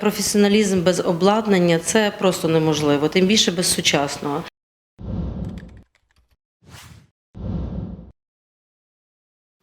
Професіоналізм без обладнання це просто неможливо, тим більше без сучасного.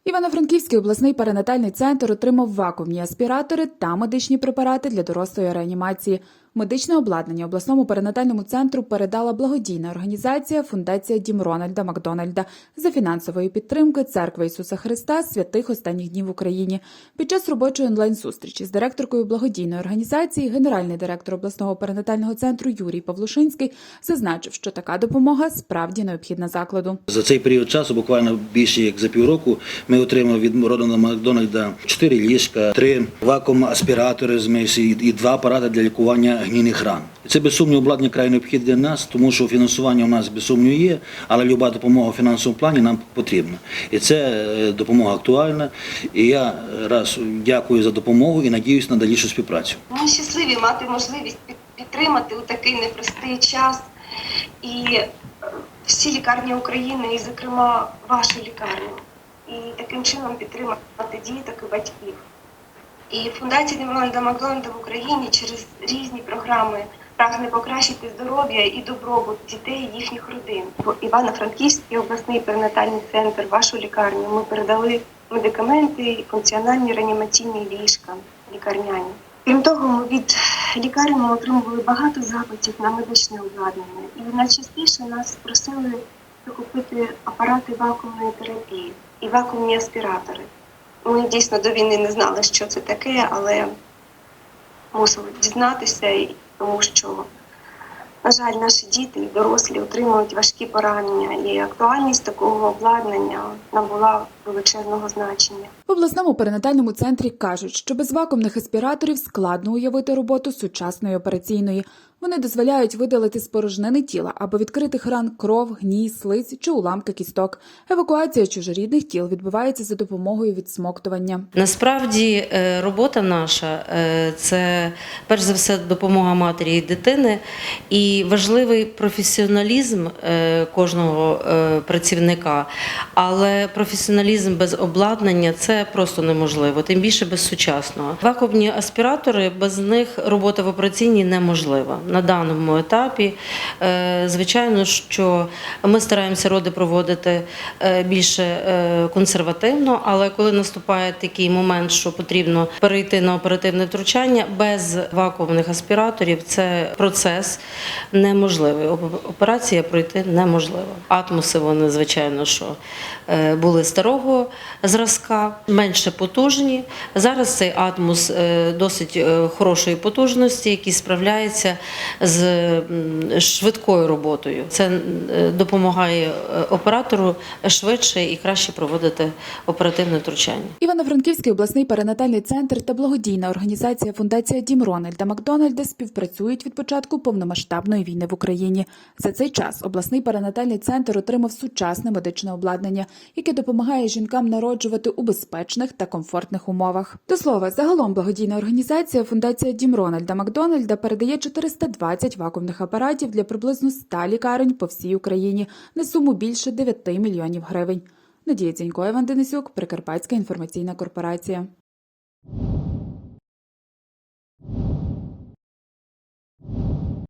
Івано-Франківський обласний перинатальний центр отримав вакуумні аспіратори та медичні препарати для дорослої реанімації. Медичне обладнання обласному перинатальному центру передала благодійна організація Фундація Дім Рональда Макдональда за фінансової підтримки Церкви Ісуса Христа святих останніх днів в Україні. Під час робочої онлайн-зустрічі з директоркою благодійної організації генеральний директор обласного перинатального центру Юрій Павлушинський зазначив, що така допомога справді необхідна закладу. За цей період часу, буквально більше як за півроку, ми отримали від Рональда Макдональда 4 ліжка, 3 вакуум аспіратори з мисі і 2 апарати для лікування гнійних ран. Це без сумніву обладнання край необхідне для нас, тому що фінансування у нас без сумніву є, але люба допомога в фінансовому плані нам потрібна. І це е, допомога актуальна. І я раз дякую за допомогу і надіюсь на дальнішу співпрацю. Ми щасливі мати можливість підтримати у такий непростий час. І е, всі лікарні України, і, зокрема, вашу лікарню. І таким чином підтримати діток і батьків. І фундація Дімонда Макдональда в Україні через різні програми прагне покращити здоров'я і добробут дітей і їхніх родин. В Івано-Франківський обласний перинатальний центр, вашу лікарню, ми передали медикаменти і функціональні реанімаційні ліжка лікарняні. Крім того, ми від лікарні ми отримували багато запитів на медичне обладнання. І найчастіше нас просили закупити апарати вакуумної терапії і вакуумні аспіратори. Ми дійсно до війни не знали, що це таке, але мусили дізнатися, тому що, на жаль, наші діти і дорослі отримують важкі поранення, і актуальність такого обладнання набула величезного значення. В обласному перинатальному центрі кажуть, що без вакуумних аспіраторів складно уявити роботу сучасної операційної. Вони дозволяють видалити з порожнини тіла або відкритих ран кров, гній, слиз чи уламки кісток. Евакуація чужорідних тіл відбувається за допомогою відсмоктування. Насправді е, робота наша е, це перш за все допомога матері і дитини, і важливий професіоналізм е, кожного працівника. Але професіоналізм без обладнання це просто неможливо, тим більше без сучасного. Вакуумні аспіратори без них робота в операційній неможлива. На даному етапі, е, звичайно, що ми стараємося роди проводити е, більше е, консервативно, але коли наступає такий момент, що потрібно перейти на оперативне втручання без вакуумних аспіраторів, це процес неможливий. Оп- Операція пройти неможливо. Атмоси вони, звичайно, що були старого зразка, менше потужні. Зараз цей атмос досить хорошої потужності, який справляється з швидкою роботою. Це допомагає е, оператору швидше і краще проводити оперативне втручання. Івано-Франківський обласний перинатальний центр та благодійна організація Фундація Дім Рональда Макдональда співпрацюють від початку повномасштабної війни в Україні. За цей час обласний перинатальний центр отримав сучасне медичне обладнання, яке допомагає жінкам народжувати у безпечних та комфортних умовах. До слова, загалом благодійна організація Фундація Дім Рональда Макдональда передає 420 вакуумних апаратів для приблизно 100 лікарень по всій Україні на суму більше 9 мільйонів гривень. Надія Дзінько, Іван Денисюк, Прикарпатська інформаційна корпорація.